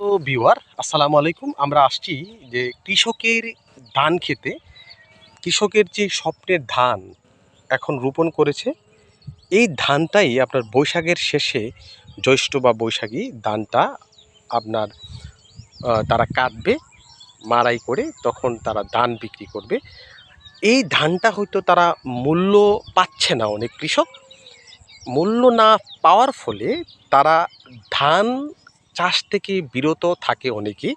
তো বিওয়ার আসসালামু আলাইকুম। আমরা আসছি যে কৃষকের ধান খেতে। কৃষকের যে স্বপ্নের ধান এখন রোপণ করেছে, এই ধানটাই আপনার বৈশাখের শেষে জ্যৈষ্ঠ বা বৈশাখী ধানটা আপনার তারা কাটবে, মাড়াই করে তখন তারা ধান বিক্রি করবে। এই ধানটা হয়তো তারা মূল্য পাচ্ছে না অনেক কৃষক। মূল্য না পাওয়ার ফলে তারা ধান চাষ থেকে বিরত থাকে অনেকেই।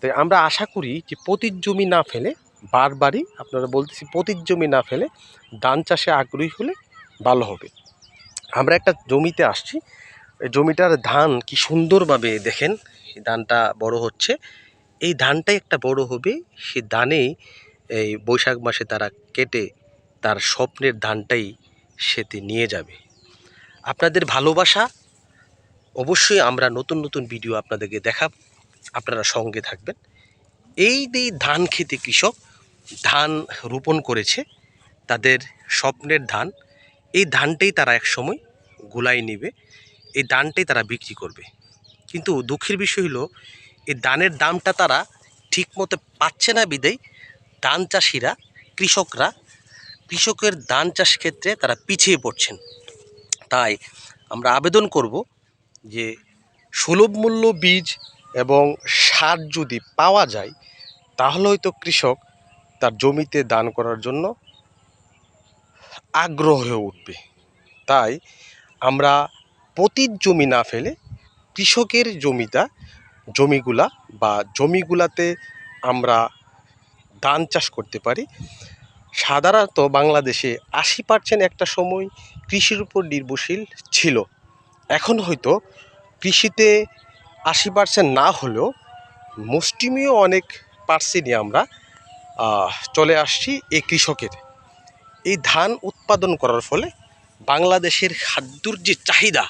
তো আমরা আশা করি যে পতির জমি না ফেলে, বারবারই আপনারা বলতেছি পতির জমি না ফেলে, ধান চাষে আগ্রহী হলে ভালো হবে। আমরা একটা জমিতে আসছি জমিটার ধান কি সুন্দরভাবে দেখেন ধানটা বড় হচ্ছে। এই ধানটাই একটা বড় হবে, সে ধানেই এই বৈশাখ মাসে তারা কেটে তার স্বপ্নের ধানটাই সেতে নিয়ে যাবে। আপনাদের ভালোবাসা অবশ্যই আমরা নতুন নতুন ভিডিও আপনাদেরকে দেখাব আপনারা সঙ্গে থাকবেন। এই যে ধান খেতে কৃষক ধান রোপণ করেছে, তাদের স্বপ্নের ধান, এই ধানটাই তারা একসময় গোলাই নেবে, এই ধানটাই তারা বিক্রি করবে। কিন্তু দুঃখের বিষয় হলো, এই ধানের দামটা তারা ঠিকমতো পাচ্ছে না বিদেয়। ধান চাষিরা, কৃষকরা, কৃষকের ধান চাষ ক্ষেত্রে তারা পিছিয়ে পড়ছেন। তাই আমরা আবেদন করব যে সুলভ মূল্য বীজ এবং সার যদি পাওয়া যায়, তাহলে হয়তো কৃষক তার জমিতে দান করার জন্য আগ্রহ হয়ে উঠবে। তাই আমরা পতির জমি না ফেলে কৃষকের জমিটা, জমিগুলা বা জমিগুলাতে আমরা ধান চাষ করতে পারি। সাধারণত বাংলাদেশে আশি পার্সেন্ট একটা সময় কৃষির উপর নির্ভরশীল ছিল। এখন হয়তো কৃষিতে আশি পার্সেন্ট না হলেও মুষ্টিমীয় অনেক পার্সেন্টই আমরা চলে আসছি এই কৃষকের। এই ধান উৎপাদন করার ফলে বাংলাদেশের খাদ্যর যে চাহিদা,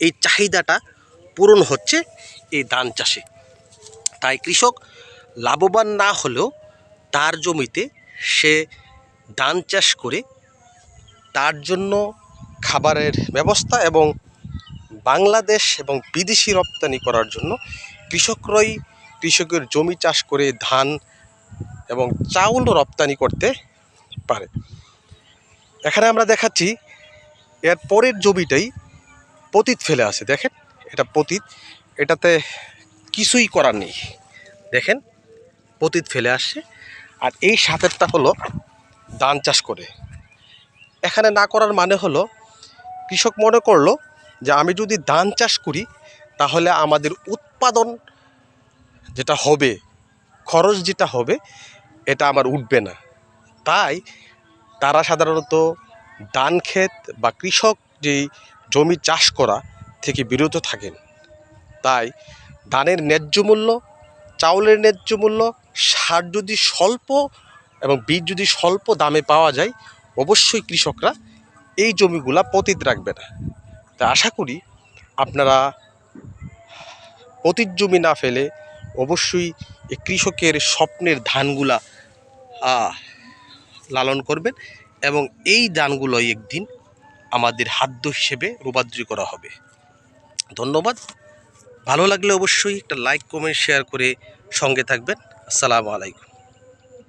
এই চাহিদাটা পূরণ হচ্ছে এই ধান চাষে। তাই কৃষক লাভবান না হলেও তার জমিতে সে ধান চাষ করে তার জন্য খাবারের ব্যবস্থা এবং বাংলাদেশ এবং বিদেশি রপ্তানি করার জন্য কৃষকরাই কৃষকের জমি চাষ করে ধান এবং চাউল রপ্তানি করতে পারে। এখানে আমরা দেখাচ্ছি, এর পরের জমিটাই পতিত ফেলে আছে। দেখেন, এটা পতিত। এটাতে কিছুই করার নেই। দেখেন, পতিত ফেলে আসছে। আর এই সাথেরটা হলো ধান চাষ করে। এখানে না করার মানে হলো, কৃষক মনে করল যে আমি যদি ধান চাষ করি, তাহলে আমাদের উৎপাদন যেটা হবে, খরচ যেটা হবে, এটা আমার উঠবে না। তাই তারা সাধারণত ধান ক্ষেত বা কৃষক যেই জমি চাষ করা থেকে বিরত থাকেন। তাই ধানের ন্যায্য মূল্য, চাউলের ন্যায্য মূল্য, সার যদি স্বল্প এবং বীজ যদি স্বল্প দামে পাওয়া যায়, অবশ্যই কৃষকরা এই জমিগুলা পতিত রাখবে না। তা আশা করি আপনারা পতিত জমি না ফেলে অবশ্যই কৃষকের স্বপ্নের ধানগুলা লালন করবেন এবং এই ধানগুলোই একদিন আমাদের খাদ্য হিসেবে রূপান্তরিত করা হবে। ধন্যবাদ। ভালো লাগলে অবশ্যই একটা লাইক কমেন্ট শেয়ার করে সঙ্গে থাকবেন। আসসালামু আলাইকুম।